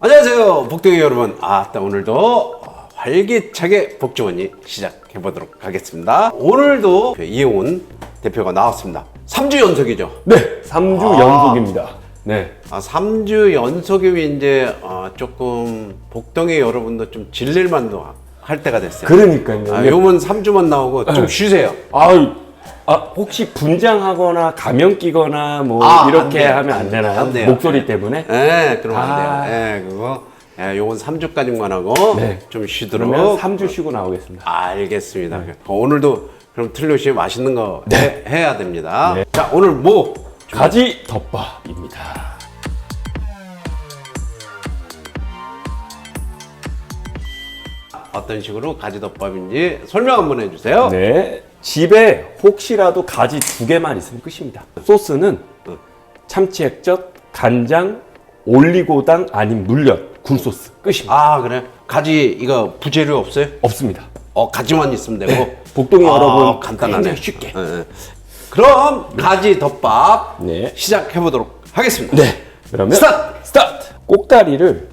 안녕하세요, 복동이 여러분. 아따 오늘도 활기차게 복주머니 시작해 보도록 하겠습니다. 오늘도 그 이용훈 대표가 나왔습니다. 3주 연속이죠. 네, 3주 아. 연속입니다. 네. 아, 3주 연속이면 이제 어, 조금 복동이 여러분도 좀 질릴만도 할 때가 됐어요. 그러니까요. 아, 요번 3주만 나오고 좀 쉬세요. 아유, 아, 혹시 분장하거나 가면 끼거나 뭐 아, 안 이렇게 돼요. 하면 안 되나요? 안 돼요. 목소리 때문에? 네, 그러면 아. 안 돼요. 네, 그거 예, 요번 3주까지만 하고 네. 좀 쉬도록. 그러면 3주 쉬고 나오겠습니다. 알겠습니다. 어, 오늘도 그럼 틀림없이 맛있는 거 해, 해야 됩니다. 네. 자, 오늘 뭐 가지 덮밥입니다. 어떤 식으로 가지 덮밥인지 설명 한번 해주세요. 네. 집에 혹시라도 가지 두 개만 있으면 끝입니다. 소스는 참치 액젓, 간장, 올리고당 아닌 물엿, 굴소스 끝입니다. 아 그래? 가지 이거 부재료 없어요? 없습니다. 어 가지만 있으면 되고. 네. 복동이 아, 여러분 간단하네. 굉장히 쉽게. 예, 예. 그럼 가지 덮밥 네. 시작해 보도록 하겠습니다. 네. 그러면 스타트! 스타트. 꼭다리를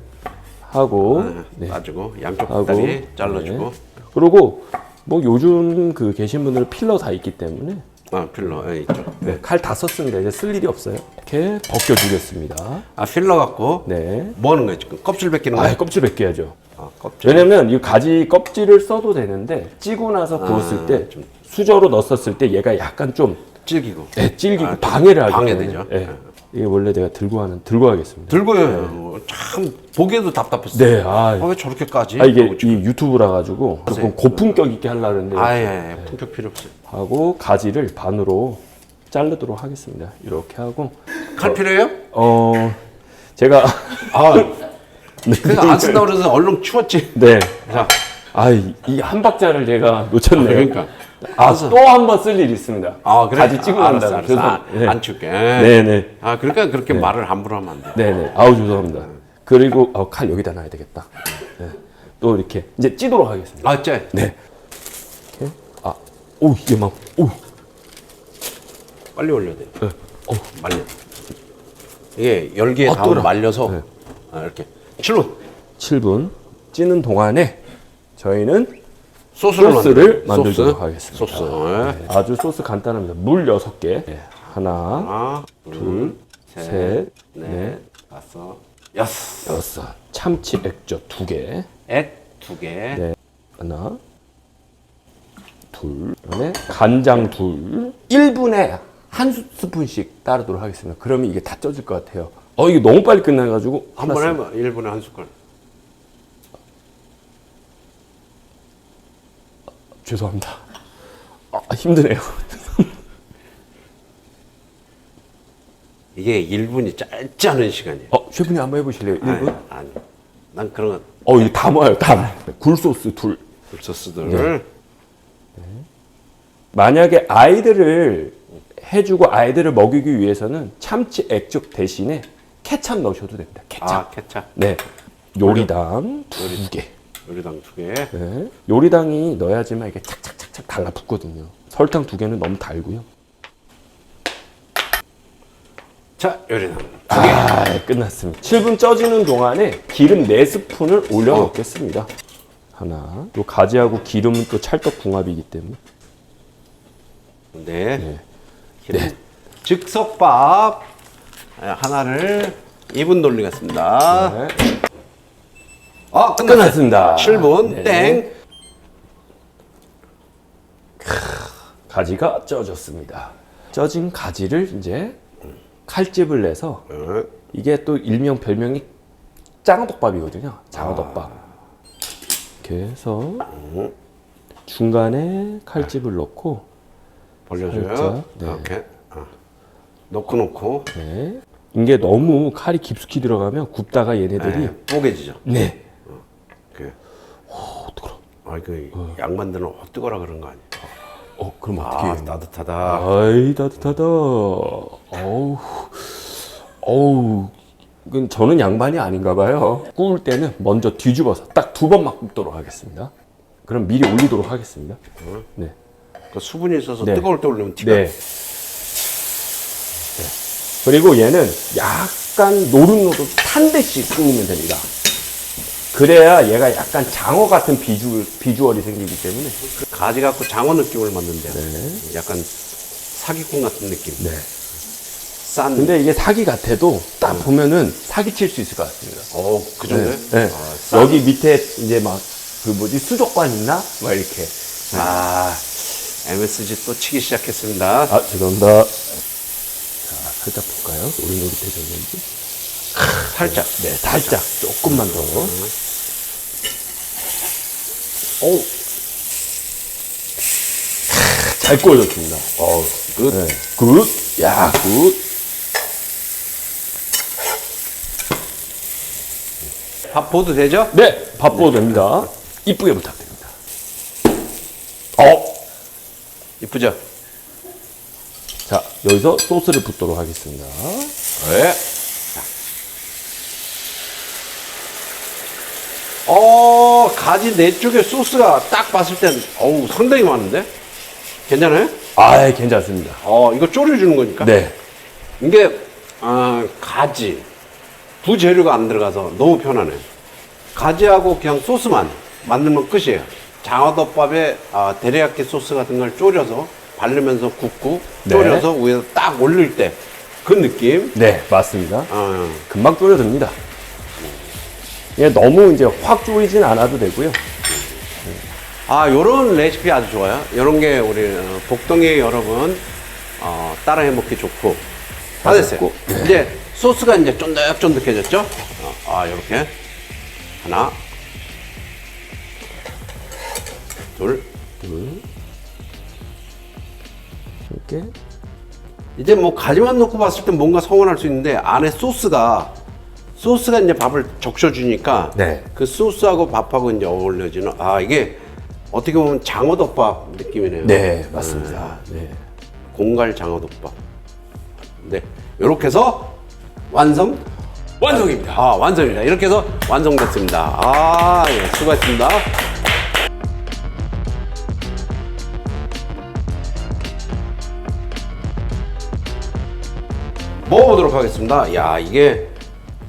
하고 네. 가지고 양쪽 하고 다리 잘라주고. 네. 그리고 뭐 요즘 그 계신 분들 필러 다 있기 때문에 아 필러 예, 있죠. 네, 칼 다 썼습니다. 이제 쓸 일이 없어요. 이렇게 벗겨주겠습니다. 아 필러 갖고 네. 뭐 하는 거예요 지금? 껍질 벗기는 아, 거예요? 껍질 벗겨야죠. 아, 껍질. 왜냐면 이 가지 껍질을 써도 되는데 찌고 나서 구웠을 때 수저로 넣었을 때 얘가 약간 좀 질기고. 네, 찔기고 아, 좀 방해를 하기 방해되죠. 때문에. 네. 이게 원래 내가 들고 하는 들고 하겠습니다. 들고요. 참 보기에도 답답했어요. 네, 아, 아, 왜 저렇게까지? 아 이게 이 유튜브라 가지고 조금 고품격 있게 하려는데 아예 품격 필요 없어요. 하고 가지를 반으로 자르도록 하겠습니다. 이렇게 하고 칼 필요해요? 어 제가 아, 그래서 안 쓴다 그래서 얼른 치웠지. 네. 자, 아이 한 박자를 제가 놓쳤네요. 그러니까. 아 또 한 번 쓸 일이 있습니다. 아 그래. 가지 찌고 아. 알았어, 아, 네. 안 치울게. 네네. 아 그러니까 그렇게 말을 함부로 하면 안 돼. 네네. 아우 죄송합니다. 그리고 어, 칼 여기다 놔야 되겠다. 네. 또 이렇게 이제 찌도록 하겠습니다. 아, 째. 네. 이렇게 아, 오 이게 막 오. 빨리 올려야 돼. 네. 어. 말려. 이게 열기에 아, 뜨거워. 말려서 네. 아, 이렇게 7분 7분 찌는 동안에 저희는 소스를, 소스를 만들- 만들도록 소스? 하겠습니다. 소스. 네. 아주 소스 간단합니다. 물 6개. 네. 하나, 하나, 둘, 셋, 셋, 넷, 넷, 다섯, 여섯. 여섯. 참치 액젓 2개. 액 두 개. 네. 하나, 둘, 그다음에 간장 둘, 1분에 한 스푼씩 따르도록 하겠습니다. 그러면 이게 다 쪄질 것 같아요. 어, 이게 너무 빨리 끝나가지고 한 번. 해봐. 1분에 한 숟갈. 죄송합니다. 아, 힘드네요. 이게 1분이 짧지 않은 시간이에요. 어, 셰프님 한번 해보실래요? 1분? 아니, 아니. 난 그런 거 어, 이거 다 모아요, 다. 모아요. 굴소스 둘. 소스들을 만약에 아이들을 해주고 아이들을 먹이기 위해서는 참치 액젓 대신에 케찹 넣으셔도 됩니다. 케찹. 아 케찹 네. 요리당 두 개. 요리당 두 개. 네. 요리당이 넣어야지만 이게 착착착착 달라붙거든요. 설탕 두 개는 너무 달고요. 자 요리당. 아, 끝났습니다. 7분 쪄지는 동안에 기름 4스푼을 올려 넣겠습니다. 하나. 또 가지하고 기름은 또 찰떡 궁합이기 때문에. 네. 네. 기름. 즉석밥 하나를 2분 돌리겠습니다. 네. 아. 끝났습니다. 7분 네. 땡. 가지가 쪄졌습니다. 쪄진 가지를 이제 칼집을 내서 어, 이게 또 일명 별명이 장어덮밥이거든요. 장어덮밥. 이렇게 해서 중간에 칼집을 넣고 벌려줘요. 살짝, 네. 이렇게. 어. 넣고 놓고. 네. 이게 너무 칼이 깊숙이 들어가면 굽다가 얘네들이 네. 뽀개지죠. 네. 그. 어, 뜨거워. 아, 그 양반들은 어 뜨거라 그런 거 아니에요? 어, 그럼 어떻게 아? 따뜻하다. 아이 따뜻하다. 어우, 어우. 이건 저는 양반이 아닌가 봐요. 구울 때는 먼저 뒤집어서 딱 두 번만 굽도록 하겠습니다. 그럼 미리 올리도록 하겠습니다. 네. 그 수분이 있어서 네. 뜨거울 때 올리면 티가. 네. 그리고 얘는 약간 노릇노릇한 데씩 구우면 됩니다. 그래야 얘가 약간 장어 같은 비주, 비주얼이 생기기 때문에. 가지 갖고 장어 느낌을 만든대요. 네. 약간 사기꾼 같은 느낌. 네. 싼. 근데 이게 사기 같아도 딱 보면은 사기 칠 수 있을 것 같습니다. 어, 그 정도요? 네. 아, 싼. 여기 밑에 이제 막 그 뭐지 수족관 있나? 막 이렇게. 아, MSG 또 치기 시작했습니다. 아 죄송합니다. 자 살짝 볼까요? 노릇노릇해졌는지. 살짝. 네, 살짝 조금만 더. 오. 잘 구워졌습니다. 어, 굿. 네. 굿. 야, 굿. 밥 보도 되죠? 네, 밥 부어도 됩니다. 이쁘게 부탁드립니다. 어. 이쁘죠? 자, 여기서 소스를 붓도록 하겠습니다. 네. 어, 가지 내 쪽에 소스가 딱 봤을 땐, 어우, 상당히 많은데? 괜찮아요? 아, 괜찮습니다. 어, 이거 졸여주는 거니까? 네. 이게, 아, 가지. 부재료가 안 들어가서 너무 편하네. 가지하고 그냥 소스만 만들면 끝이에요. 장어덮밥에 아, 데리야끼 소스 같은 걸 졸여서 바르면서 굽고 네. 졸여서 위에서 딱 올릴 때 그 느낌. 네, 맞습니다. 어, 금방 졸여듭니다. 예, 너무 이제 확 졸이진 않아도 되고요. 아, 요런 레시피 아주 좋아요. 요런 게 우리 어, 복동의 여러분 어, 따라 해 먹기 좋고. 다 됐어요. 됐고. 이제 소스가 이제 쫀득쫀득해졌죠? 어, 아, 요렇게. 하나. 둘. 이렇게. 이제 뭐 가지만 넣고 봤을 때 뭔가 서운할 수 있는데 안에 소스가 소스가 이제 밥을 적셔주니까 네. 그 소스하고 밥하고 이제 어울려지는 아 이게 어떻게 보면 장어덮밥 느낌이네요. 네, 맞습니다. 네. 공갈 장어덮밥. 네, 이렇게 해서 완성. 완성입니다. 아 완성입니다. 이렇게 해서 완성됐습니다. 아 예, 수고했습니다. 먹어보도록 하겠습니다. 야 이게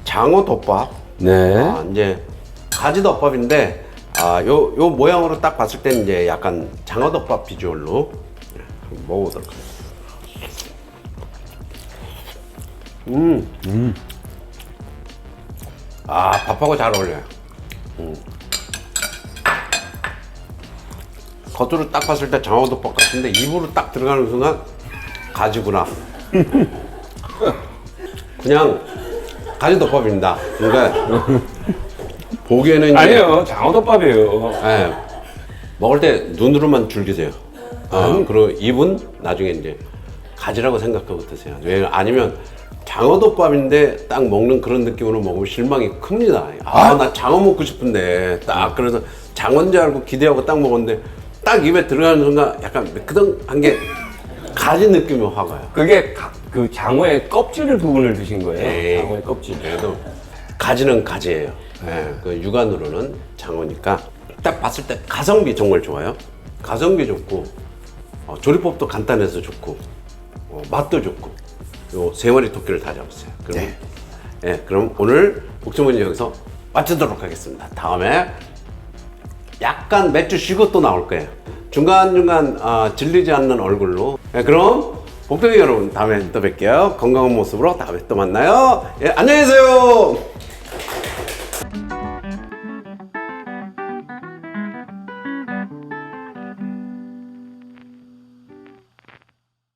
장어 덮밥. 네. 아, 이제 가지 덮밥인데 아, 요, 요 모양으로 딱 봤을 때는 이제 약간 장어 덮밥 비주얼로 네, 한번 먹어보도록 하겠습니다. 음. 아, 밥하고 잘 어울려요. 음. 겉으로 딱 봤을 때 장어 덮밥 같은데 입으로 딱 들어가는 순간 가지구나. 그냥 가지덮밥입니다. 그러니까 보기에는 이제 아니에요. 장어덮밥이에요. 예, 먹을 때 눈으로만 즐기세요. 어, 그리고 입은 나중에 이제 가지라고 생각하고 드세요. 왜 아니면 장어덮밥인데 딱 먹는 그런 느낌으로 먹으면 실망이 큽니다. 아, 나 장어 먹고 싶은데 딱 그래서 장어인 줄 알고 기대하고 딱 먹었는데 딱 입에 들어가는 순간 약간 매끄덩한 게 가지 느낌이 확 와요. 그게 가- 그 장어의 껍질 부분을 드신 거예요. 에이. 장어의 껍질. 그래도 가지는 가지예요. 예, 그 육안으로는 장어니까 딱 봤을 때 가성비 정말 좋아요. 가성비 좋고 어, 조리법도 간단해서 좋고 어, 맛도 좋고 요세 마리 토끼를 다 잡았어요. 그럼 예, 그럼 오늘 복주머니 여기서 마치도록 하겠습니다. 다음에 약간 맥주 쉬고 또 나올 거예요. 중간중간 아, 질리지 않는 얼굴로. 예, 그럼 복덩이 여러분 다음에 또 뵐게요. 건강한 모습으로 다음에 또 만나요. 예, 안녕히 계세요.